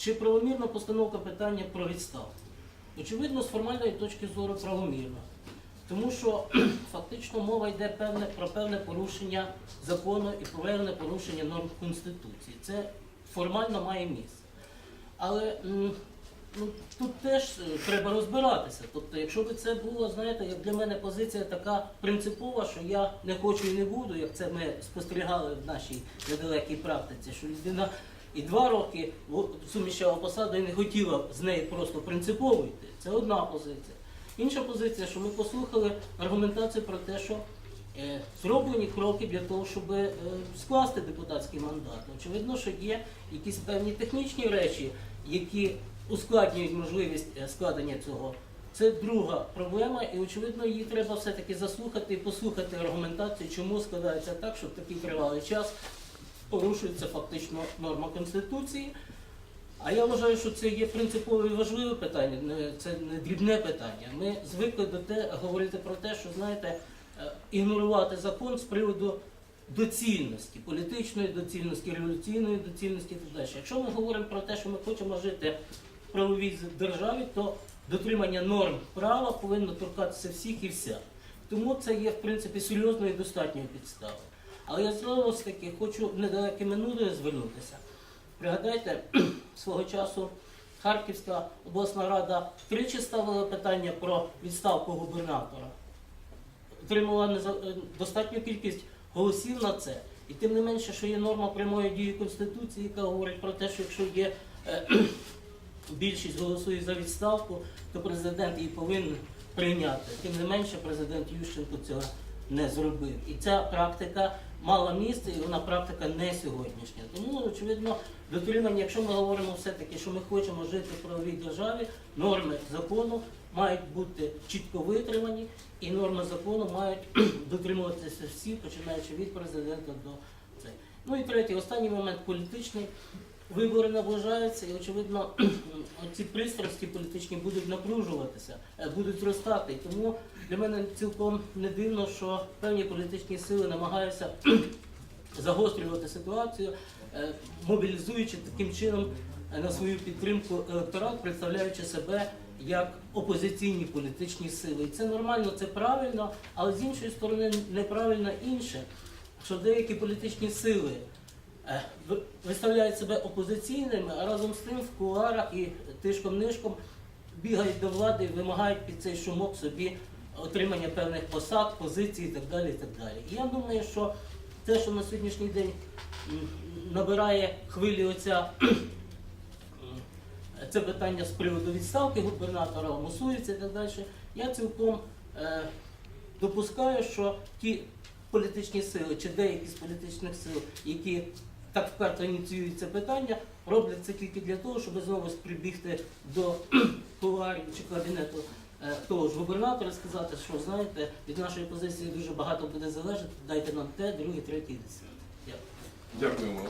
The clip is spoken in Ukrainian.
Чи правомірна постановка питання про відставку? Очевидно, з формальної точки зору правомірно. Тому що фактично мова йде певне, про певне порушення закону і певне порушення норм Конституції. Це формально має місце. Але ну, тут теж е, треба розбиратися. Тобто, якщо б це було, знаєте, як для мене позиція така принципова, що я не хочу і не буду, як це ми спостерігали в нашій недалекій практиці, що людина і два роки суміщала посаду і не хотіла з неї просто принципово йти. Це одна позиція. Інша позиція, що ми послухали аргументацію про те, що е, зроблені кроки для того, щоб е, скласти депутатський мандат. Очевидно, що є якісь певні технічні речі, які ускладнюють можливість е, складення цього. Це друга проблема, і очевидно, її треба все-таки заслухати і послухати аргументацію, чому складається так, що такий тривалий час порушується фактично норма Конституції. А я вважаю, що це є принципове і важливе питання, це не дрібне питання. Ми звикли до те, говорити про те, що знаєте, е, ігнорувати закон з приводу доцільності, політичної доцільності, революційної доцільності і так далі. Якщо ми говоримо про те, що ми хочемо жити в правовій державі, то дотримання норм права повинно торкатися всіх і вся. Тому це є в принципі серйозною і достатньою підставою. Але я знову ж таки хочу в недалеке минуле звернутися. Пригадайте, свого часу Харківська обласна рада тричі ставила питання про відставку губернатора. Отримала е, достатню кількість голосів на це. І тим не менше, що є норма прямої дії Конституції, яка говорить про те, що якщо є е, більшість голосує за відставку, то президент її повинен прийняти. Тим не менше, президент Ющенко цього не зробив. І ця практика мала місце, і вона практика не сьогоднішня. Тому, очевидно, дотримання, якщо ми говоримо все-таки, що ми хочемо жити в правовій державі, норми закону мають бути чітко витримані, і норми закону мають дотримуватися всі, починаючи від президента до цього. Ну і третій, останній момент політичний. Вибори наближаються, і очевидно, ці пристрасті політичні будуть напружуватися, е, будуть зростати. Тому для мене цілком не дивно, що певні політичні сили намагаються загострювати ситуацію, е, мобілізуючи таким чином е, на свою підтримку електорат, представляючи себе як опозиційні політичні сили. І це нормально, це правильно, але з іншої сторони неправильно інше, що деякі політичні сили виставляють себе опозиційними, а разом з тим в кулуарах і тишком-нишком бігають до влади і вимагають під цей шумок собі отримання певних посад, позицій і так далі. І так далі. І я думаю, що те, що на сьогоднішній день набирає хвилі оця це питання з приводу відставки губернатора, мусується і так далі, я цілком е, допускаю, що ті політичні сили чи деякі з політичних сил, які так вперто ініціюється питання, роблять це тільки для того, щоб знову прибігти до кулуарів чи кабінету е, того ж губернатора сказати, що знаєте, від нашої позиції дуже багато буде залежати, дайте нам те, друге, третє, і десяте. Дякую. Дякуємо.